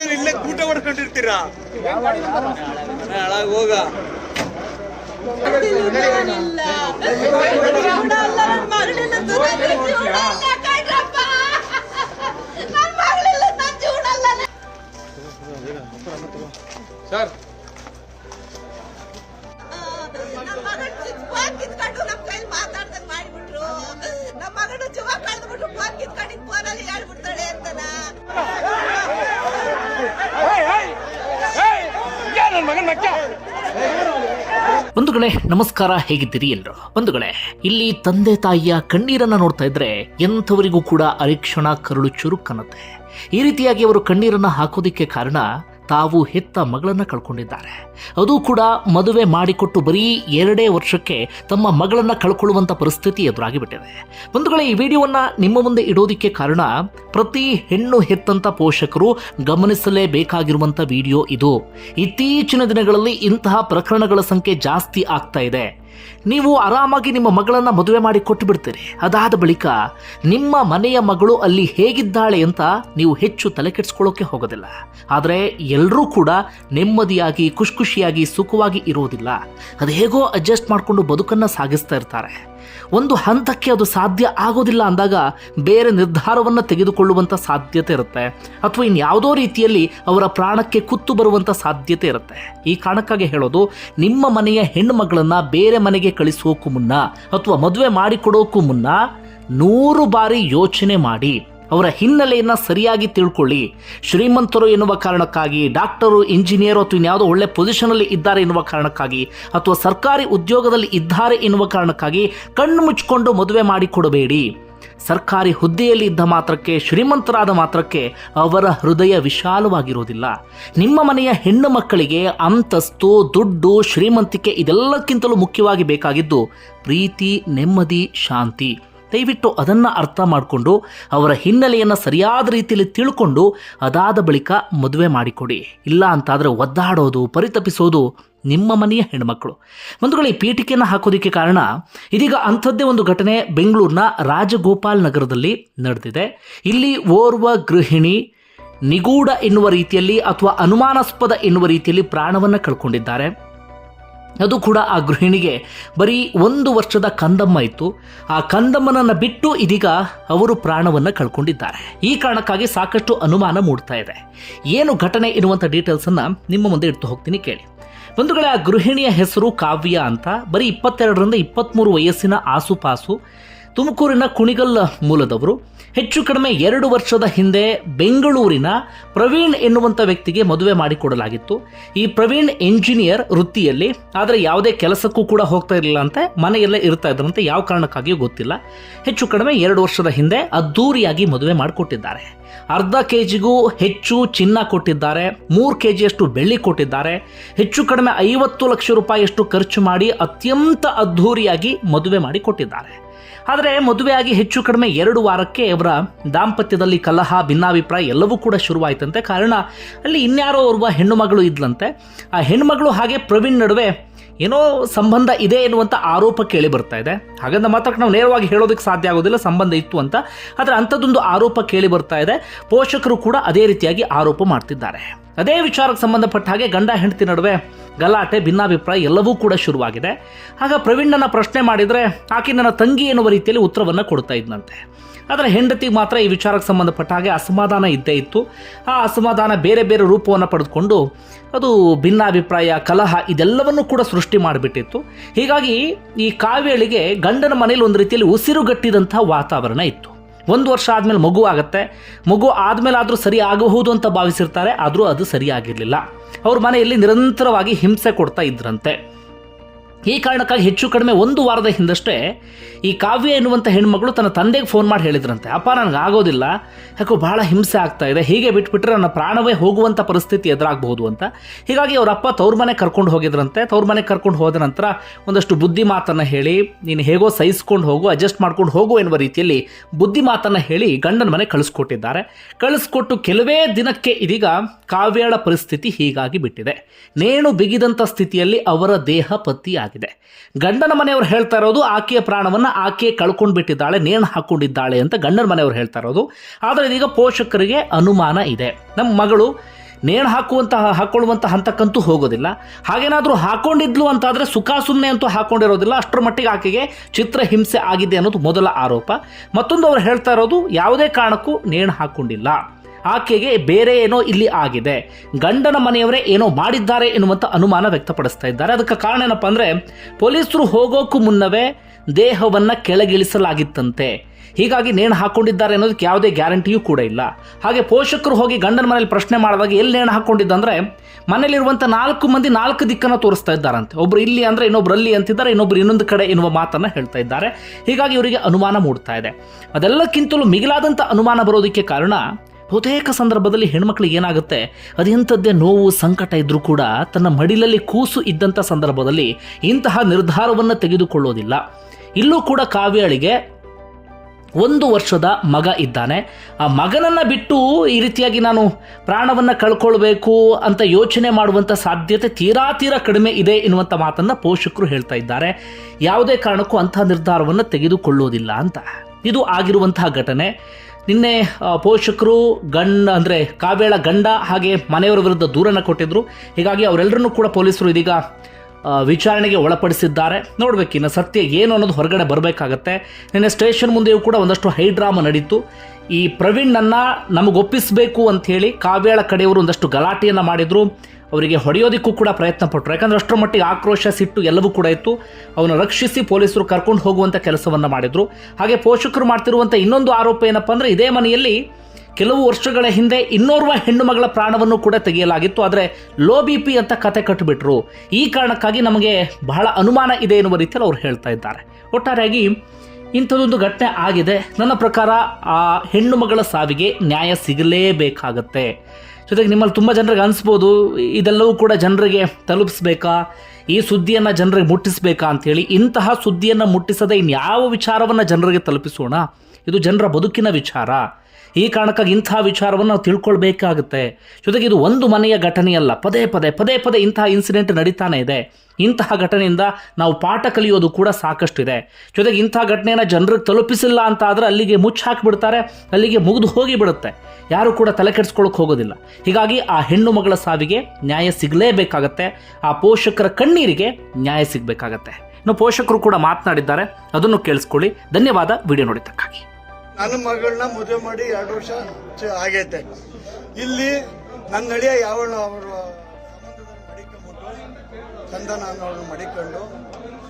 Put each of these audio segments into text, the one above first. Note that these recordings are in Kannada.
ಇಲ್ಲೇ ಊಟ ಹೊಡ್ಕೊಂಡಿರ್ತೀರಾ? ಹಾಳಾಗ್ ಹೋಗ. ಸರ್. ನನ್ ಫೋನ್ ಕಿತ್ಕೊಂಡು ಮಾತಾಡ್ದಂಗ್ ಮಾಡ್ಬಿಟ್ರು ನಮ್ ಮಗನ ಜೀವ ಕಳ್ದ್ಬಿಟ್ರು ಫೋನ್ ಕಿತ್ಕೊಂಡಿದ್ ಫೋನಲ್ಲಿ ಹೇಳ್ಬಿಡ್ತಾಳೆ ಅಂತನ? ಬಂಧುಗಳೇ, ನಮಸ್ಕಾರ. ಹೇಗಿದ್ದೀರಿ ಎಲ್ಲರೂ? ಬಂಧುಗಳೇ, ಇಲ್ಲಿ ತಂದೆ ತಾಯಿಯ ಕಣ್ಣೀರನ್ನ ನೋಡ್ತಾ ಇದ್ರೆ ಎಂಥವರಿಗೂ ಕೂಡ ಅರಿಕ್ಷಣ, ಕರುಳು ಚುರುಕನ್ನತ್ತೆ ಈ ರೀತಿಯಾಗಿ ಅವರು ಕಣ್ಣೀರನ್ನ ಹಾಕೋದಿಕ್ಕೆ ಕಾರಣ ತಾವು ಹೆತ್ತ ಮಗಳನ್ನು ಕಳ್ಕೊಂಡಿದ್ದಾರೆ. ಅದು ಕೂಡ ಮದುವೆ ಮಾಡಿಕೊಟ್ಟು ಬರೀ ಎರಡೇ ವರ್ಷಕ್ಕೆ ತಮ್ಮ ಮಗಳನ್ನು ಕಳ್ಕೊಳ್ಳುವಂಥ ಪರಿಸ್ಥಿತಿ ಎದುರಾಗಿಬಿಟ್ಟಿದೆ. ಬಂಧುಗಳೇ, ಈ ವಿಡಿಯೋವನ್ನು ನಿಮ್ಮ ಮುಂದೆ ಇಡೋದಿಕ್ಕೆ ಕಾರಣ ಪ್ರತಿ ಹೆಣ್ಣು ಹೆತ್ತಂತ ಪೋಷಕರು ಗಮನಿಸಲೇಬೇಕಾಗಿರುವಂಥ ವಿಡಿಯೋ ಇದು. ಇತ್ತೀಚಿನ ದಿನಗಳಲ್ಲಿ ಇಂತಹ ಪ್ರಕರಣಗಳ ಸಂಖ್ಯೆ ಜಾಸ್ತಿ ಆಗ್ತಾ ಇದೆ. ನೀವು ಆರಾಮಾಗಿ ನಿಮ್ಮ ಮಗಳನ್ನ ಮದುವೆ ಮಾಡಿ ಕೊಟ್ಟು ಬಿಡ್ತೀರಿ ಅದಾದ ಬಳಿಕ ನಿಮ್ಮ ಮನೆಯ ಮಗಳು ಅಲ್ಲಿ ಹೇಗಿದ್ದಾಳೆ ಅಂತ ನೀವು ಹೆಚ್ಚು ತಲೆ ಕೆಡಿಸ್ಕೊಳ್ಳೋಕೆ ಹೋಗೋದಿಲ್ಲ. ಆದರೆ ಎಲ್ಲರೂ ಕೂಡ ನೆಮ್ಮದಿಯಾಗಿ ಖುಷಿ ಖುಷಿಯಾಗಿ ಸುಖವಾಗಿ ಇರೋದಿಲ್ಲ ಅದು ಹೇಗೋ ಅಡ್ಜಸ್ಟ್ ಮಾಡಿಕೊಂಡು ಬದುಕನ್ನ ಸಾಗಿಸ್ತಾ ಇರ್ತಾರೆ. ಒಂದು ಹಂತಕ್ಕೆ ಅದು ಸಾಧ್ಯ ಆಗೋದಿಲ್ಲ ಅಂದಾಗ ಬೇರೆ ನಿರ್ಧಾರವನ್ನು ತೆಗೆದುಕೊಳ್ಳುವಂಥ ಸಾಧ್ಯತೆ ಇರುತ್ತೆ. ಅಥವಾ ಇನ್ಯಾವುದೋ ರೀತಿಯಲ್ಲಿ ಅವರ ಪ್ರಾಣಕ್ಕೆ ಕುತ್ತು ಬರುವಂಥ ಸಾಧ್ಯತೆ ಇರುತ್ತೆ. ಈ ಕಾರಣಕ್ಕಾಗಿ ಹೇಳೋದು, ನಿಮ್ಮ ಮನೆಯ ಹೆಣ್ಣು ಮಗಳನ್ನು ಬೇರೆ ಮನೆಗೆ ಕಳಿಸೋಕ್ಕೂ ಮುನ್ನ ಅಥವಾ ಮದುವೆ ಮಾಡಿಕೊಡೋಕ್ಕೂ ಮುನ್ನ ನೂರು ಬಾರಿ ಯೋಚನೆ ಮಾಡಿ, ಅವರ ಹಿನ್ನೆಲೆಯನ್ನು ಸರಿಯಾಗಿ ತಿಳ್ಕೊಳ್ಳಿ. ಶ್ರೀಮಂತರು ಎನ್ನುವ ಕಾರಣಕ್ಕಾಗಿ, ಡಾಕ್ಟರು, ಇಂಜಿನಿಯರು ಅಥವಾ ಇನ್ಯಾವುದೋ ಒಳ್ಳೆ ಪೊಸಿಷನಲ್ಲಿ ಇದ್ದಾರೆ ಎನ್ನುವ ಕಾರಣಕ್ಕಾಗಿ ಅಥವಾ ಸರ್ಕಾರಿ ಉದ್ಯೋಗದಲ್ಲಿ ಇದ್ದಾರೆ ಎನ್ನುವ ಕಾರಣಕ್ಕಾಗಿ ಕಣ್ಣು ಮುಚ್ಚಿಕೊಂಡು ಮದುವೆ ಮಾಡಿಕೊಡಬೇಡಿ. ಸರ್ಕಾರಿ ಹುದ್ದೆಯಲ್ಲಿ ಇದ್ದ ಮಾತ್ರಕ್ಕೆ, ಶ್ರೀಮಂತರಾದ ಮಾತ್ರಕ್ಕೆ ಅವರ ಹೃದಯ ವಿಶಾಲವಾಗಿರುವುದಿಲ್ಲ. ನಿಮ್ಮ ಮನೆಯ ಹೆಣ್ಣು ಮಕ್ಕಳಿಗೆ ಅಂತಸ್ತು, ದುಡ್ಡು, ಶ್ರೀಮಂತಿಕೆ ಇದೆಲ್ಲಕ್ಕಿಂತಲೂ ಮುಖ್ಯವಾಗಿ ಬೇಕಾಗಿದ್ದು ಪ್ರೀತಿ, ನೆಮ್ಮದಿ, ಶಾಂತಿ. ದಯವಿಟ್ಟು ಅದನ್ನು ಅರ್ಥ ಮಾಡಿಕೊಂಡು ಅವರ ಹಿನ್ನೆಲೆಯನ್ನು ಸರಿಯಾದ ರೀತಿಯಲ್ಲಿ ತಿಳ್ಕೊಂಡು ಅದಾದ ಬಳಿಕ ಮದುವೆ ಮಾಡಿಕೊಡಿ. ಇಲ್ಲ ಅಂತಾದರೆ ಒದ್ದಾಡೋದು, ಪರಿತಪಿಸೋದು ನಿಮ್ಮ ಮನೆಯ ಹೆಣ್ಮಕ್ಳು. ಬಂಧುಗಳು, ಈ ಪೀಠಿಕೆಯನ್ನು ಹಾಕೋದಕ್ಕೆ ಕಾರಣ ಇದೀಗ ಅಂಥದ್ದೇ ಒಂದು ಘಟನೆ ಬೆಂಗಳೂರಿನ ರಾಜಗೋಪಾಲ್ ನಗರದಲ್ಲಿ ನಡೆದಿದೆ. ಇಲ್ಲಿ ಓರ್ವ ಗೃಹಿಣಿ ನಿಗೂಢ ಎನ್ನುವ ರೀತಿಯಲ್ಲಿ ಅಥವಾ ಅನುಮಾನಾಸ್ಪದ ಎನ್ನುವ ರೀತಿಯಲ್ಲಿ ಪ್ರಾಣವನ್ನು ಕಳ್ಕೊಂಡಿದ್ದಾರೆ. ಅದು ಕೂಡ ಆ ಗೃಹಿಣಿಗೆ ಬರೀ ಒಂದು ವರ್ಷದ ಕಂದಮ್ಮ ಇತ್ತು. ಆ ಕಂದಮ್ಮನನ್ನು ಬಿಟ್ಟು ಇದೀಗ ಅವರು ಪ್ರಾಣವನ್ನು ಕಳ್ಕೊಂಡಿದ್ದಾರೆ. ಈ ಕಾರಣಕ್ಕಾಗಿ ಸಾಕಷ್ಟು ಅನುಮಾನ ಮೂಡ್ತಾ ಇದೆ. ಏನು ಘಟನೆ ಇರುವಂಥ ಡೀಟೇಲ್ಸನ್ನು ನಿಮ್ಮ ಮುಂದೆ ಇಟ್ಟು ಹೋಗ್ತೀನಿ ಕೇಳಿ. ಬಂಧುಗಳೇ ಗೃಹಿಣಿಯ ಹೆಸರು ಕಾವ್ಯ ಅಂತ ಬರೀ ಇಪ್ಪತ್ತೆರಡರಿಂದ ಇಪ್ಪತ್ತ್ಮೂರು ವಯಸ್ಸಿನ ಆಸುಪಾಸು ತುಮಕೂರಿನ ಕುಣಿಗಲ್ ಮೂಲದವರು. ಹೆಚ್ಚು ಕಡಿಮೆ ಎರಡು ವರ್ಷದ ಹಿಂದೆ ಬೆಂಗಳೂರಿನ ಪ್ರವೀಣ್ ಎನ್ನುವಂಥ ವ್ಯಕ್ತಿಗೆ ಮದುವೆ ಮಾಡಿಕೊಡಲಾಗಿತ್ತು. ಈ ಪ್ರವೀಣ್ ಎಂಜಿನಿಯರ್ ವೃತ್ತಿಯಲ್ಲಿ, ಆದರೆ ಯಾವುದೇ ಕೆಲಸಕ್ಕೂ ಕೂಡ ಹೋಗ್ತಾ ಇರಲಿಲ್ಲ ಅಂತ ಮನೆಯಲ್ಲೇ ಇರ್ತಾ ಇದ್ರಂತೆ, ಯಾವ ಕಾರಣಕ್ಕಾಗಿಯೂ ಗೊತ್ತಿಲ್ಲ. ಹೆಚ್ಚು ಕಡಿಮೆ ಎರಡು ವರ್ಷದ ಹಿಂದೆ ಅದ್ದೂರಿಯಾಗಿ ಮದುವೆ ಮಾಡಿಕೊಟ್ಟಿದ್ದಾರೆ. ಅರ್ಧ ಕೆ ಜಿಗೂ ಹೆಚ್ಚು ಚಿನ್ನ ಕೊಟ್ಟಿದ್ದಾರೆ, ಮೂರು ಕೆ ಜಿಯಷ್ಟು ಬೆಳ್ಳಿ ಕೊಟ್ಟಿದ್ದಾರೆ. ಹೆಚ್ಚು ಕಡಿಮೆ ಐವತ್ತು ಲಕ್ಷ ರೂಪಾಯಿಯಷ್ಟು ಖರ್ಚು ಮಾಡಿ ಅತ್ಯಂತ ಅದ್ಧೂರಿಯಾಗಿ ಮದುವೆ ಮಾಡಿ ಕೊಟ್ಟಿದ್ದಾರೆ. ಆದರೆ ಮದುವೆಯಾಗಿ ಹೆಚ್ಚು ಕಡಿಮೆ ಎರಡು ವಾರಕ್ಕೆ ಅವರ ದಾಂಪತ್ಯದಲ್ಲಿ ಕಲಹ, ಭಿನ್ನಾಭಿಪ್ರಾಯ ಎಲ್ಲವೂ ಕೂಡ ಶುರುವಾಯಿತಂತೆ. ಕಾರಣ, ಅಲ್ಲಿ ಇನ್ಯಾರೋ ಓರ್ವ ಹೆಣ್ಣು ಮಗಳು ಇದ್ಲಂತೆ. ಆ ಹೆಣ್ಣುಮಗಳು ಹಾಗೆ ಪ್ರವೀಣ್ ನಡುವೆ ಏನೋ ಸಂಬಂಧ ಇದೆ ಎನ್ನುವಂಥ ಆರೋಪ ಕೇಳಿ ಬರ್ತಾ ಇದೆ. ಹಾಗಂತ ಮಾತ್ರ ನಾವು ನೇರವಾಗಿ ಹೇಳೋದಕ್ಕೆ ಸಾಧ್ಯ ಆಗೋದಿಲ್ಲ, ಸಂಬಂಧ ಇತ್ತು ಅಂತ. ಆದರೆ ಅಂಥದ್ದೊಂದು ಆರೋಪ ಕೇಳಿ ಬರ್ತಾ ಇದೆ. ಪೋಷಕರು ಕೂಡ ಅದೇ ರೀತಿಯಾಗಿ ಆರೋಪ ಮಾಡ್ತಿದ್ದಾರೆ. ಅದೇ ವಿಚಾರಕ್ಕೆ ಸಂಬಂಧಪಟ್ಟ ಹಾಗೆ ಗಂಡ ಹೆಂಡತಿ ನಡುವೆ ಗಲಾಟೆ, ಭಿನ್ನಾಭಿಪ್ರಾಯ ಎಲ್ಲವೂ ಕೂಡ ಶುರುವಾಗಿದೆ. ಆಗ ಪ್ರವೀಣನ ಪ್ರಶ್ನೆ ಮಾಡಿದರೆ, ಆಕೆ ನನ್ನ ತಂಗಿ ಎನ್ನುವ ರೀತಿಯಲ್ಲಿ ಉತ್ತರವನ್ನು ಕೊಡ್ತಾ ಇದ್ದಂತೆ ಆದರೆ ಹೆಂಡತಿಗೆ ಮಾತ್ರ ಈ ವಿಚಾರಕ್ಕೆ ಸಂಬಂಧಪಟ್ಟ ಹಾಗೆ ಅಸಮಾಧಾನ ಇದ್ದೇ ಇತ್ತು. ಆ ಅಸಮಾಧಾನ ಬೇರೆ ಬೇರೆ ರೂಪವನ್ನು ಪಡೆದುಕೊಂಡು ಅದು ಭಿನ್ನಾಭಿಪ್ರಾಯ, ಕಲಹ ಇದೆಲ್ಲವನ್ನೂ ಕೂಡ ಸೃಷ್ಟಿ ಮಾಡಿಬಿಟ್ಟಿತ್ತು. ಹೀಗಾಗಿ ಈ ಕಾವೇಳಿಗೆ ಗಂಡನ ಮನೇಲಿ ಒಂದು ರೀತಿಯಲ್ಲಿ ಉಸಿರುಗಟ್ಟಿದಂತಹ ವಾತಾವರಣ ಇತ್ತು. ಒಂದು ವರ್ಷ ಆದಮೇಲೆ ಮಗು ಆಗುತ್ತೆ. ಮಗು ಆದಮೇಲೆ ಆದರೂ ಸರಿ ಆಗಬಹುದು ಅಂತ ಭಾವಿಸಿರ್ತಾರೆ, ಆದರೂ ಅದು ಸರಿಯಾಗಿರಲಿಲ್ಲ. ಅವ್ರ ಮನೆಯಲ್ಲಿ ನಿರಂತರವಾಗಿ ಹಿಂಸೆ ಕೊಡ್ತಾ ಇದ್ರಂತೆ. ಈ ಕಾರಣಕ್ಕಾಗಿ ಹೆಚ್ಚು ಕಡಿಮೆ ಒಂದು ವಾರದ ಹಿಂದಷ್ಟೇ ಈ ಕಾವ್ಯ ಎನ್ನುವಂಥ ಹೆಣ್ಮಗಳು ತನ್ನ ತಂದೆಗೆ ಫೋನ್ ಮಾಡಿ ಹೇಳಿದ್ರಂತೆ. ಅಪ್ಪ, ನನಗೆ ಆಗೋದಿಲ್ಲ. ಯಾಕೋ ಭಾಳ ಹಿಂಸೆ ಆಗ್ತಾ ಇದೆ. ಹೀಗೆ ಬಿಟ್ಬಿಟ್ರೆ ನನ್ನ ಪ್ರಾಣವೇ ಹೋಗುವಂಥ ಪರಿಸ್ಥಿತಿ ಎದುರಾಗಬಹುದು ಅಂತ. ಹೀಗಾಗಿ ಅವರ ಅಪ್ಪ ತವ್ರ ಮನೆ ಕರ್ಕೊಂಡು ಹೋಗಿದ್ರಂತೆ. ತವ್ರ ಮನೆ ಕರ್ಕೊಂಡು ಹೋದ ನಂತರ ಒಂದಷ್ಟು ಬುದ್ಧಿ ಮಾತನ್ನು ಹೇಳಿ, ನೀನು ಹೇಗೋ ಸಹಿಸ್ಕೊಂಡು ಹೋಗು ಅಡ್ಜಸ್ಟ್ ಮಾಡ್ಕೊಂಡು ಹೋಗು ಎನ್ನುವ ರೀತಿಯಲ್ಲಿ ಬುದ್ಧಿ ಮಾತನ್ನು ಹೇಳಿ ಗಂಡನ ಮನೆ ಕಳಿಸ್ಕೊಟ್ಟಿದ್ದಾರೆ. ಕಳಿಸ್ಕೊಟ್ಟು ಕೆಲವೇ ದಿನಕ್ಕೆ ಇದೀಗ ಕಾವ್ಯಾಳ ಪರಿಸ್ಥಿತಿ ಹೀಗಾಗಿ ಬಿಟ್ಟಿದೆ. ನೇಣು ಬಿಗಿದಂಥ ಸ್ಥಿತಿಯಲ್ಲಿ ಅವರ ದೇಹ ಪತ್ತಿಯಾಗಿದೆ ಗಂಡನ ಮನೆಯವರು ಹೇಳ್ತಾ ಇರೋದು, ಆಕೆಯ ಪ್ರಾಣವನ್ನು ಆಕೆ ಕಳ್ಕೊಂಡು ಬಿಟ್ಟಿದ್ದಾಳೆ ನೇಣು ಹಾಕೊಂಡಿದ್ದಾಳೆ ಅಂತ ಗಂಡನ ಮನೆಯವರು ಹೇಳ್ತಾ ಇರೋದು. ಆದರೆ ಇದೀಗ ಪೋಷಕರಿಗೆ ಅನುಮಾನ ಇದೆ. ನಮ್ಮ ಮಗಳು ನೇಣು ಹಾಕುವಂತಹ ಹಾಕೊಳ್ಳುವಂತ ಹಂತಕ್ಕಂತೂ ಹೋಗೋದಿಲ್ಲ. ಹಾಗೇನಾದರೂ ಹಾಕೊಂಡಿದ್ಲು ಅಂತಾದರೆ ಸುಖ ಸುಮ್ಮನೆ ಅಂತೂ ಹಾಕೊಂಡಿರೋದಿಲ್ಲ. ಅಷ್ಟರ ಮಟ್ಟಿಗೆ ಆಕೆಗೆ ಚಿತ್ರ ಹಿಂಸೆ ಆಗಿದೆ ಅನ್ನೋದು ಮೊದಲ ಆರೋಪ. ಮತ್ತೊಂದು ಅವರು ಹೇಳ್ತಾ ಇರೋದು, ಯಾವುದೇ ಕಾರಣಕ್ಕೂ ನೇಣು ಹಾಕೊಂಡಿಲ್ಲ. ಆಕೆಗೆ ಬೇರೆ ಏನೋ ಇಲ್ಲಿ ಆಗಿದೆ. ಗಂಡನ ಮನೆಯವರೇ ಏನೋ ಮಾಡಿದ್ದಾರೆ ಎನ್ನುವಂಥ ಅನುಮಾನ ವ್ಯಕ್ತಪಡಿಸ್ತಾ ಇದ್ದಾರೆ. ಅದಕ್ಕೆ ಕಾರಣ ಏನಪ್ಪ ಅಂದರೆ, ಪೊಲೀಸರು ಹೋಗೋಕ್ಕೂ ಮುನ್ನವೇ ದೇಹವನ್ನು ಕೆಳಗಿಳಿಸಲಾಗಿತ್ತಂತೆ. ಹೀಗಾಗಿ ನೇಣು ಹಾಕೊಂಡಿದ್ದಾರೆ ಅನ್ನೋದಕ್ಕೆ ಯಾವುದೇ ಗ್ಯಾರಂಟಿಯೂ ಕೂಡ ಇಲ್ಲ. ಹಾಗೆ ಪೋಷಕರು ಹೋಗಿ ಗಂಡನ ಮನೇಲಿ ಪ್ರಶ್ನೆ ಮಾಡಿದಾಗ ಎಲ್ಲಿ ನೇಣು ಹಾಕೊಂಡಿದ್ದಂದ್ರೆ ಮನೇಲಿರುವಂಥ ನಾಲ್ಕು ಮಂದಿ ನಾಲ್ಕು ದಿಕ್ಕನ್ನು ತೋರಿಸ್ತಾ ಇದ್ದಾರಂತೆ. ಒಬ್ರು ಇಲ್ಲಿ ಅಂದರೆ ಇನ್ನೊಬ್ರು ಅಲ್ಲಿ ಅಂತಿದ್ದಾರೆ, ಇನ್ನೊಬ್ರು ಇನ್ನೊಂದು ಕಡೆ ಎನ್ನುವ ಮಾತನ್ನು ಹೇಳ್ತಾ ಇದ್ದಾರೆ. ಹೀಗಾಗಿ ಇವರಿಗೆ ಅನುಮಾನ ಮೂಡ್ತಾ ಇದೆ. ಅದೆಲ್ಲಕ್ಕಿಂತಲೂ ಮಿಗಿಲಾದಂಥ ಅನುಮಾನ ಬರೋದಕ್ಕೆ ಕಾರಣ ಬಹುತೇಕ ಸಂದರ್ಭದಲ್ಲಿ ಹೆಣ್ಮಕ್ಳಿಗೆ ಏನಾಗುತ್ತೆ? ಅದೆಂಥದ್ದೇ ನೋವು, ಸಂಕಟ ಇದ್ರೂ ಕೂಡ ತನ್ನ ಮಡಿಲಲ್ಲಿ ಕೂಸು ಇದ್ದಂಥ ಸಂದರ್ಭದಲ್ಲಿ ಇಂತಹ ನಿರ್ಧಾರವನ್ನು ತೆಗೆದುಕೊಳ್ಳೋದಿಲ್ಲ. ಇಲ್ಲೂ ಕೂಡ ಕಾವ್ಯಾಳಿಗೆ ಒಂದು ವರ್ಷದ ಮಗ ಇದ್ದಾನೆ. ಆ ಮಗನನ್ನು ಬಿಟ್ಟು ಈ ರೀತಿಯಾಗಿ ನಾನು ಪ್ರಾಣವನ್ನು ಕಳ್ಕೊಳ್ಬೇಕು ಅಂತ ಯೋಚನೆ ಮಾಡುವಂಥ ಸಾಧ್ಯತೆ ತೀರಾ ತೀರಾ ಕಡಿಮೆ ಇದೆ ಎನ್ನುವಂಥ ಮಾತನ್ನು ಪೋಷಕರು ಹೇಳ್ತಾ ಇದ್ದಾರೆ. ಯಾವುದೇ ಕಾರಣಕ್ಕೂ ಅಂತಹ ನಿರ್ಧಾರವನ್ನು ತೆಗೆದುಕೊಳ್ಳೋದಿಲ್ಲ ಅಂತ. ಇದು ಆಗಿರುವಂತಹ ಘಟನೆ. ನಿನ್ನೆ ಪೋಷಕರು ಗಂಡ, ಅಂದರೆ ಕಾವೇಳ ಗಂಡ ಹಾಗೆ ಮನೆಯವರ ವಿರುದ್ಧ ದೂರನ್ನು ಕೊಟ್ಟಿದ್ದರು ಹೀಗಾಗಿ ಅವರೆಲ್ಲರನ್ನೂ ಕೂಡ ಪೊಲೀಸರು ಇದೀಗ ವಿಚಾರಣೆಗೆ ಒಳಪಡಿಸಿದ್ದಾರೆ. ನೋಡಬೇಕು ಇನ್ನು ಸತ್ಯ ಏನು ಅನ್ನೋದು ಹೊರಗಡೆ ಬರಬೇಕಾಗತ್ತೆ. ನಿನ್ನೆ ಸ್ಟೇಷನ್ ಮುಂದೆಯೂ ಕೂಡ ಒಂದಷ್ಟು ಹೈಡ್ರಾಮ ನಡೀತು. ಈ ಪ್ರವೀಣ್ನನ್ನು ನಮಗೆ ಒಪ್ಪಿಸಬೇಕು ಅಂತ ಹೇಳಿ ಕಾವ್ಯಾಳ ಕಡೆಯವರು ಒಂದಷ್ಟು ಗಲಾಟೆಯನ್ನು ಮಾಡಿದ್ರು. ಅವರಿಗೆ ಹೊಡೆಯೋದಕ್ಕೂ ಕೂಡ ಪ್ರಯತ್ನ ಪಟ್ಟರು. ಯಾಕಂದ್ರೆ ಅಷ್ಟರ ಮಟ್ಟಿಗೆ ಆಕ್ರೋಶ, ಸಿಟ್ಟು ಎಲ್ಲವೂ ಕೂಡ ಇತ್ತು. ಅವನು ರಕ್ಷಿಸಿ ಪೊಲೀಸರು ಕರ್ಕೊಂಡು ಹೋಗುವಂಥ ಕೆಲಸವನ್ನು ಮಾಡಿದರು. ಹಾಗೆ ಪೋಷಕರು ಮಾಡ್ತಿರುವಂಥ ಇನ್ನೊಂದು ಆರೋಪ ಏನಪ್ಪ ಅಂದರೆ ಇದೇ ಮನೆಯಲ್ಲಿ ಕೆಲವು ವರ್ಷಗಳ ಹಿಂದೆ ಇನ್ನೋರ್ವ ಹೆಣ್ಣು ಮಗಳ ಪ್ರಾಣವನ್ನು ಕೂಡ ತೆಗೆಯಲಾಗಿತ್ತು. ಆದರೆ ಲೋ ಬಿ ಪಿ ಅಂತ ಕತೆ ಕಟ್ಟಿಬಿಟ್ರು ಈ ಕಾರಣಕ್ಕಾಗಿ ನಮಗೆ ಬಹಳ ಅನುಮಾನ ಇದೆ ಎನ್ನುವ ರೀತಿಯಲ್ಲಿ ಅವ್ರು ಹೇಳ್ತಾ ಇದ್ದಾರೆ. ಒಟ್ಟಾರೆಯಾಗಿ ಇಂಥದ್ದೊಂದು ಘಟನೆ ಆಗಿದೆ. ನನ್ನ ಪ್ರಕಾರ ಆ ಹೆಣ್ಣು ಮಗಳ ಸಾವಿಗೆ ನ್ಯಾಯ ಸಿಗಲೇಬೇಕಾಗತ್ತೆ. ಜೊತೆಗೆ ನಿಮ್ಮಲ್ಲಿ ತುಂಬ ಜನರಿಗೆ ಅನಿಸ್ಬೋದು, ಇದೆಲ್ಲವೂ ಕೂಡ ಜನರಿಗೆ ತಲುಪಿಸ್ಬೇಕಾ? ಈ ಸುದ್ದಿಯನ್ನು ಜನರಿಗೆ ಮುಟ್ಟಿಸ್ಬೇಕಾ ಅಂಥೇಳಿ ಇಂತಹ ಸುದ್ದಿಯನ್ನು ಮುಟ್ಟಿಸದೆ ಇನ್ಯಾವ ವಿಚಾರವನ್ನು ಜನರಿಗೆ ತಲುಪಿಸೋಣ? ಇದು ಜನರ ಬದುಕಿನ ವಿಚಾರ. ಈ ಕಾರಣಕ್ಕಾಗಿ ಇಂಥ ವಿಚಾರವನ್ನು ನಾವು ತಿಳ್ಕೊಳ್ಬೇಕಾಗುತ್ತೆ. ಜೊತೆಗೆ ಇದು ಒಂದು ಮನೆಯ ಘಟನೆಯಲ್ಲ. ಪದೇ ಪದೇ ಪದೇ ಪದೇ ಇಂತಹ ಇನ್ಸಿಡೆಂಟ್ ನಡೀತಾನೆ ಇದೆ. ಇಂತಹ ಘಟನೆಯಿಂದ ನಾವು ಪಾಠ ಕಲಿಯೋದು ಕೂಡ ಸಾಕಷ್ಟು ಇದೆ ಜೊತೆಗೆ ಇಂಥ ಘಟನೆಯನ್ನು ಜನರಿಗೆ ತಲುಪಿಸಿಲ್ಲ ಅಂತ ಆದರೆ ಅಲ್ಲಿಗೆ ಮುಚ್ಚಿ ಹಾಕಿಬಿಡ್ತಾರೆ, ಅಲ್ಲಿಗೆ ಮುಗಿದು ಹೋಗಿಬಿಡುತ್ತೆ. ಯಾರು ಕೂಡ ತಲೆ ಕೆಡಿಸ್ಕೊಳ್ಳೋಕೆ ಹೋಗೋದಿಲ್ಲ. ಹೀಗಾಗಿ ಆ ಹೆಣ್ಣು ಮಗಳ ಸಾವಿಗೆ ನ್ಯಾಯ ಸಿಗಲೇಬೇಕಾಗತ್ತೆ. ಆ ಪೋಷಕರ ಕಣ್ಣೀರಿಗೆ ನ್ಯಾಯ ಸಿಗಬೇಕಾಗತ್ತೆ. ಇನ್ನು ಪೋಷಕರು ಕೂಡ ಮಾತನಾಡಿದ್ದಾರೆ. ಅದನ್ನು ಕೇಳಿಸ್ಕೊಳ್ಳಿ. ಧನ್ಯವಾದ. ವಿಡಿಯೋ ನೋಡಿದ್ದಕ್ಕಾಗಿ. ನನ್ನ ಮಗಳನ್ನ ಮದುವೆ ಮಾಡಿ ಎರಡು ವರ್ಷ ಆಗೈತೆ. ಇಲ್ಲಿ ನನ್ನ ಅಳಿಯ ಯಾವ ಅವರು ಚಂದ ಚಂದನ ಅನ್ನೋರು ಮಡಿಕೊಂಡು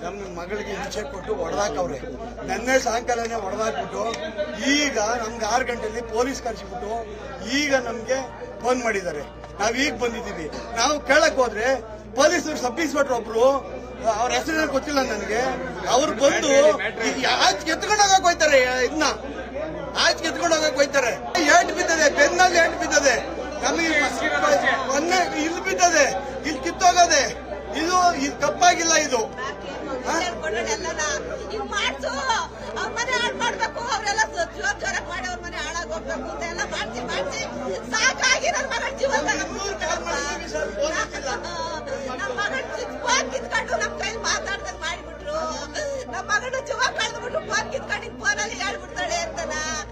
ನಮ್ಮ ಮಗಳಿಗೆ ಹಿಂಸೆ ಕೊಟ್ಟು ಹೊಡೆದಾಕವ್ರೆ ನಿನ್ನೆ ಸಾಯಂಕಾಲನೇ ಹೊಡೆದಾಕ್ಬಿಟ್ಟು ಈಗ ನಮ್ಗೆ ಆರು ಗಂಟೆಯಲ್ಲಿ ಪೊಲೀಸ್ ಕರೆಸಿಬಿಟ್ಟು ಈಗ ನಮಗೆ ಫೋನ್ ಮಾಡಿದ್ದಾರೆ. ನಾವು ಈಗ ಬಂದಿದ್ದೀವಿ. ನಾವು ಕೇಳಕ್ ಹೋದ್ರೆ ಪೊಲೀಸರು ಸಬ್ ಇನ್ಸ್ಪೆಕ್ಟರ್ ಒಬ್ರು, ಅವ್ರ ಹೆಸರು ಗೊತ್ತಿಲ್ಲ ನನಗೆ. ಅವ್ರು ಬಂದು ಈಗ ಆಚೆ ಎತ್ಕೊಂಡು ಹೋಗಕ್ ಹೋಯ್ತಾರೆ ಇದನ್ನ ನಮಗೆ ಮೊನ್ನೆ ಇಲ್ಲಿ ಬಿದ್ದದೆ ಇಲ್ಲಿ ಕಿತ್ತೋಗದೆ. ಇದು ಕಪ್ಪಾಗಿಲ್ಲ ಇದು.